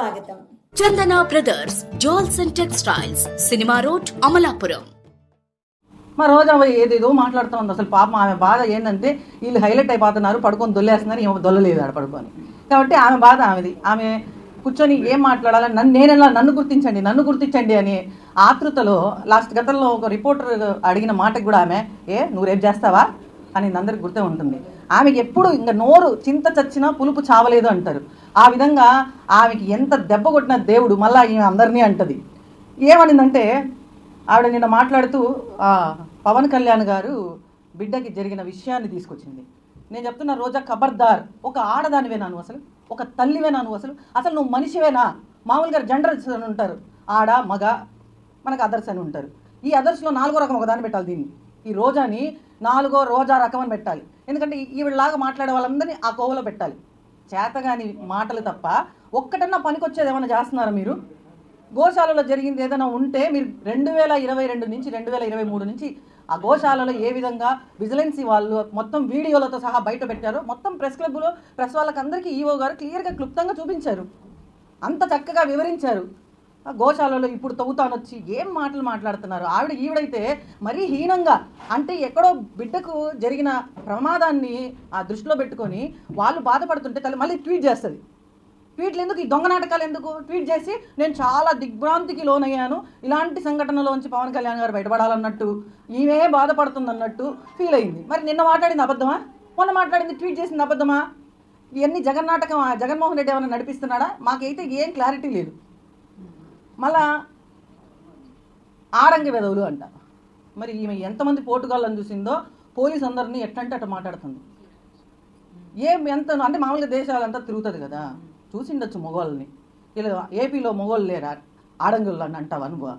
స్వాగతం. Chandana brothers jewels and textiles cinema road Amalapuram. మా రోజా ఏదేదో మాట్లాడుతూ ఉంది అసలు పాపం ఆమె బాధ ఏంటంటే వీళ్ళు హైలైట్ అయిపోతున్నారు పడుకొని దొల్లేస్తున్నారు ఏమో దొల్లలేదు ఆడ పడుకొని. కాబట్టి ఆమె బాధ ఆమెది. ఆమె కూర్చొని ఏం మాట్లాడాలని నన్ను నేను ఎలా నన్ను గుర్తించండి నన్ను గుర్తించండి అని ఆతృతలో లాస్ట్ గతంలో ఒక రిపోర్టర్ అడిగిన మాటకు కూడా ఆమె ఏ నువ్వు రేపు చేస్తావా? అని అందరికి గుర్తే ఉంటుంది. ఆమెకి ఎప్పుడు ఇంకా నోరు చింత చచ్చినా పులుపు చావలేదు అంటారు. ఆ విధంగా ఆమెకి ఎంత దెబ్బ కొట్టిన దేవుడు మళ్ళీ ఈమె అందరినీ అంటది. ఏమనిందంటే ఆవిడ నిన్న మాట్లాడుతూ పవన్ కళ్యాణ్ గారు బిడ్డకి జరిగిన విషయాన్ని తీసుకొచ్చింది. నేను చెప్తున్నా రోజా ఖబర్దార్ ఒక ఆడదానివేనా నువ్వు అసలు ఒక తల్లివేనా నువ్వు అసలు అసలు నువ్వు మనిషివేనా? మామూలుగా జెండర్స్ అని ఉంటారు. ఆడ మగ మనకు అదర్స్ అని ఉంటారు. ఈ అదర్స్లో నాలుగో రకం ఒక దాన్ని పెట్టాలి దీన్ని. ఈ రోజాని నాలుగో రోజా రకం అని పెట్టాలి. ఎందుకంటే ఈవిడలాగా మాట్లాడే వాళ్ళందరినీ ఆ కోవలో పెట్టాలి. చేతగాని మాటలు తప్ప ఒక్కటన్నా పనికొచ్చేది ఏమైనా చేస్తున్నారా మీరు? గోశాలలో జరిగింది ఏదైనా ఉంటే మీరు రెండు వేల ఇరవై రెండు నుంచి రెండు వేల ఇరవై మూడు నుంచి ఆ గోశాలలో ఏ విధంగా విజిలెన్సీ వాళ్ళు మొత్తం వీడియోలతో సహా బయట పెట్టారో మొత్తం ప్రెస్ క్లబ్లో ప్రెస్ వాళ్ళకి అందరికీ ఈవో గారు క్లియర్గా క్లుప్తంగా చూపించారు. అంత చక్కగా వివరించారు. గోశాలలో ఇప్పుడు తవ్వుతానొచ్చి ఏం మాటలు మాట్లాడుతున్నారు? ఆవిడ ఈవిడైతే మరీ హీనంగా అంటే ఎక్కడో బిడ్డకు జరిగిన ప్రమాదాన్ని ఆ దృష్టిలో పెట్టుకొని వాళ్ళు బాధపడుతుంటే తల్లి మళ్ళీ ట్వీట్ చేస్తుంది. ట్వీట్లు ఎందుకు? ఈ దొంగ నాటకాలు ఎందుకు? ట్వీట్ చేసి నేను చాలా దిగ్భ్రాంతికి లోనయ్యాను. ఇలాంటి సంఘటనలోంచి పవన్ కళ్యాణ్ గారు బయటపడాలన్నట్టు ఈమె బాధపడుతుంది అన్నట్టు ఫీల్ అయింది. మరి నిన్న మాట్లాడింది అబద్ధమా? మొన్న మాట్లాడింది ట్వీట్ చేసింది అబద్ధమా? ఇవన్నీ జగన్నాటకం జగన్మోహన్ రెడ్డి ఏమైనా నడిపిస్తున్నాడా? మాకైతే ఏం క్లారిటీ లేదు. మళ్ళా ఆరంగి వెదవులు అంట. మరి ఈమె ఎంతమంది పోటుగాళ్ళని చూసిందో పోలీస్ అందరినీ ఎట్లంటే అట్లా మాట్లాడుతుంది. ఏం ఎంత అంటే మామూలుగా దేశాలంతా తిరుగుతుంది కదా. చూసిండొచ్చు మొగోళ్ళని ఇలా ఏపీలో మొగోళ్ళు లేరా? ఆడంగుళ్ళు అని అంటావు అనుభవ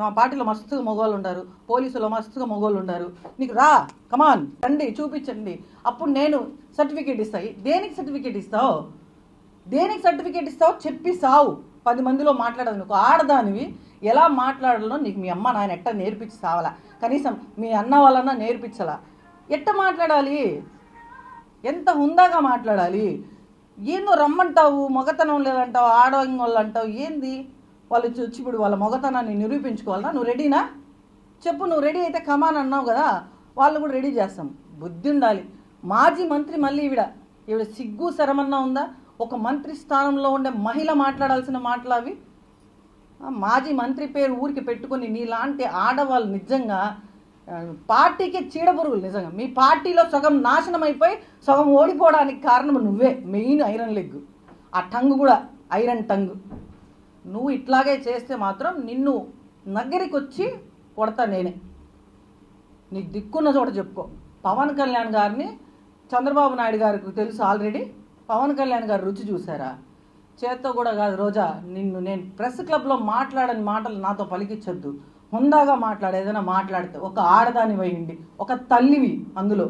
మా పార్టీలో మస్తుగా మొగోళ్ళు ఉంటారు పోలీసులో మస్తుగా మొగోళ్ళు ఉండారు. నీకు రా కమాన్ రండి చూపించండి. అప్పుడు నేను సర్టిఫికేట్ ఇస్తాయి దేనికి సర్టిఫికేట్ ఇస్తావు? దేనికి సర్టిఫికేట్ ఇస్తావు చెప్పి సావు. పది మందిలో మాట్లాడదు నువ్వు ఆడదానివి ఎలా మాట్లాడాలో నీకు మీ అమ్మ నాయన ఎట్ట నేర్పించి సావాలా. కనీసం మీ అన్న వాళ్ళన్నా నేర్పించాలా. ఎట్ట మాట్లాడాలి? ఎంత హుందాగా మాట్లాడాలి? ఏందో రమ్మంటావు మొగతనం లేదంటావు ఆడవాళ్ళు అంటావు ఏంది? వాళ్ళు వచ్చి ఇప్పుడు వాళ్ళ మొగతనాన్ని నిరూపించుకోవాలా నువ్వు రెడీనా? చెప్పు నువ్వు రెడీ అయితే కమాన్ అన్నావు కదా వాళ్ళు కూడా రెడీ చేస్తాం. బుద్ధి ఉండాలి. మాజీ మంత్రి మళ్ళీ ఈవిడ. ఈవిడ సిగ్గు శరమన్నా ఉందా? ఒక మంత్రి స్థానంలో ఉండే మహిళ మాట్లాడాల్సిన మాటలు అవి? మాజీ మంత్రి పేరు ఊరికి పెట్టుకొని నీలాంటి ఆడవాళ్ళు నిజంగా పార్టీకి చీడపురుగులు నిజంగా. మీ పార్టీలో సగం నాశనం అయిపోయి సగం ఓడిపోవడానికి కారణం నువ్వే మెయిన్ ఐరన్ లెగ్. ఆ టంగ్ కూడా ఐరన్ టంగ్. నువ్వు ఇట్లాగే చేస్తే మాత్రం నిన్ను నగ్గరికి వచ్చి కొడతా నేనే. నీ దిక్కున్న చోట చెప్పుకో. పవన్ కళ్యాణ్ గారిని చంద్రబాబు నాయుడు గారికి తెలుసు ఆల్రెడీ. పవన్ కళ్యాణ్ గారు రుచి చూసారా? చేత్తో కూడా కాదు రోజా నిన్ను నేను ప్రెస్ క్లబ్లో మాట్లాడని మాటలు నాతో పలికించొద్దు హుందాగా మాట్లాడు ఏదైనా మాట్లాడితే. ఒక ఆడదాని వేయండి ఒక తల్లివి అందులో.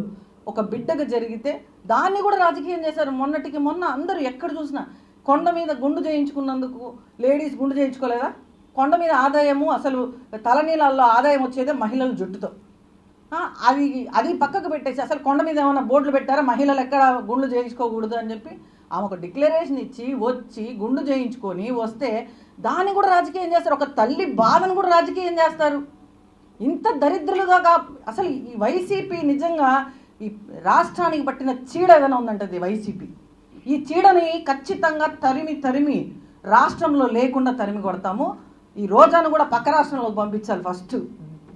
ఒక బిడ్డకు జరిగితే దాన్ని కూడా రాజకీయం చేశారు. మొన్నటికి మొన్న అందరూ ఎక్కడ చూసినా కొండ మీద గుండు చేయించుకున్నందుకు లేడీస్ గుండు చేయించుకోలేదా? కొండ మీద ఆదాయము అసలు తలనీళ్ళల్లో ఆదాయం వచ్చేదే మహిళల జుట్టుతో. అది అది పక్కకు పెట్టేసి అసలు కొండ మీద ఏమైనా బోర్డులు పెట్టారా? మహిళలు ఎక్కడ గుండు చేయించుకోకూడదు అని చెప్పి ఆమె ఒక డిక్లరేషన్ ఇచ్చి వచ్చి గుండు చేయించుకొని వస్తే దాన్ని కూడా రాజకీయం చేస్తారు. ఒక తల్లి బాధను కూడా రాజకీయం చేస్తారు. ఇంత దరిద్రులుగా కా అసలు ఈ వైసీపీ నిజంగా ఈ రాష్ట్రానికి పట్టిన చీడ ఏదైనా ఉందంటది వైసీపీ. ఈ చీడని ఖచ్చితంగా తరిమి తరిమి రాష్ట్రంలో లేకుండా తరిమి కొడతాము. ఈ రోజాను కూడా పక్క రాష్ట్రంలోకి పంపించాలి ఫస్ట్.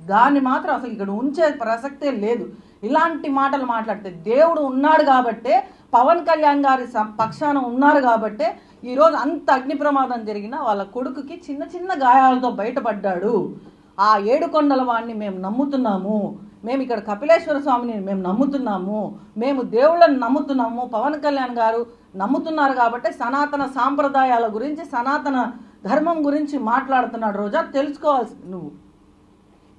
దాన్ని మాత్రం అసలు ఇక్కడ ఉంచే ప్రసక్తే లేదు. ఇలాంటి మాటలు మాట్లాడితే దేవుడు ఉన్నాడు కాబట్టే పవన్ కళ్యాణ్ గారి పక్షాన ఉన్నారు కాబట్టే ఈరోజు అంత అగ్ని ప్రమాదం జరిగినా వాళ్ళ కొడుకుకి చిన్న చిన్న గాయాలతో బయటపడ్డాడు. ఆ ఏడుకొండల వాడిని మేము నమ్ముతున్నాము. మేము ఇక్కడ కపిలేశ్వర స్వామిని మేము నమ్ముతున్నాము. మేము దేవుళ్ళని నమ్ముతున్నాము. పవన్ కళ్యాణ్ గారు నమ్ముతున్నారు కాబట్టి సనాతన సాంప్రదాయాల గురించి సనాతన ధర్మం గురించి మాట్లాడుతున్నాడు రోజా. తెలుసుకోవాల్సి నువ్వు.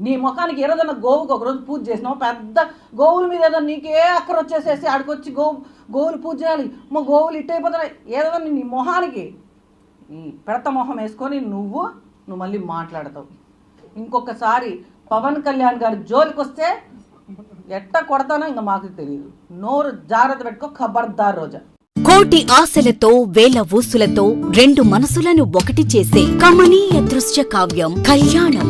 నీ ముఖానికి ఏ గోవుకి ఒకరోజు పూజ చేసినావు పెద్ద గోవుల మీద ఏదో నీకే అక్కర వచ్చేసేసి ఆడికొచ్చి గోవు గోవులు పూజ చేయాలి. మా గోవులు ఇట్టయిపోతున్నాయి ఏదో నీ మొహానికి ఈ పెడత మొహం వేసుకొని నువ్వు నువ్వు మళ్ళీ మాట్లాడతావు. ఇంకొకసారి పవన్ కళ్యాణ్ గారి జోలికి వస్తే ఎట్ట కొడతానో ఇంకా మాకు తెలియదు నోరు జాగ్రత్త పెట్టుకో ఖబర్దార్ రోజా. కోటి ఆశలతో వేల ఊసులతో రెండు మనసులను ఒకటి చేసే కమనీయ దృశ్య కావ్యం కళ్యాణం.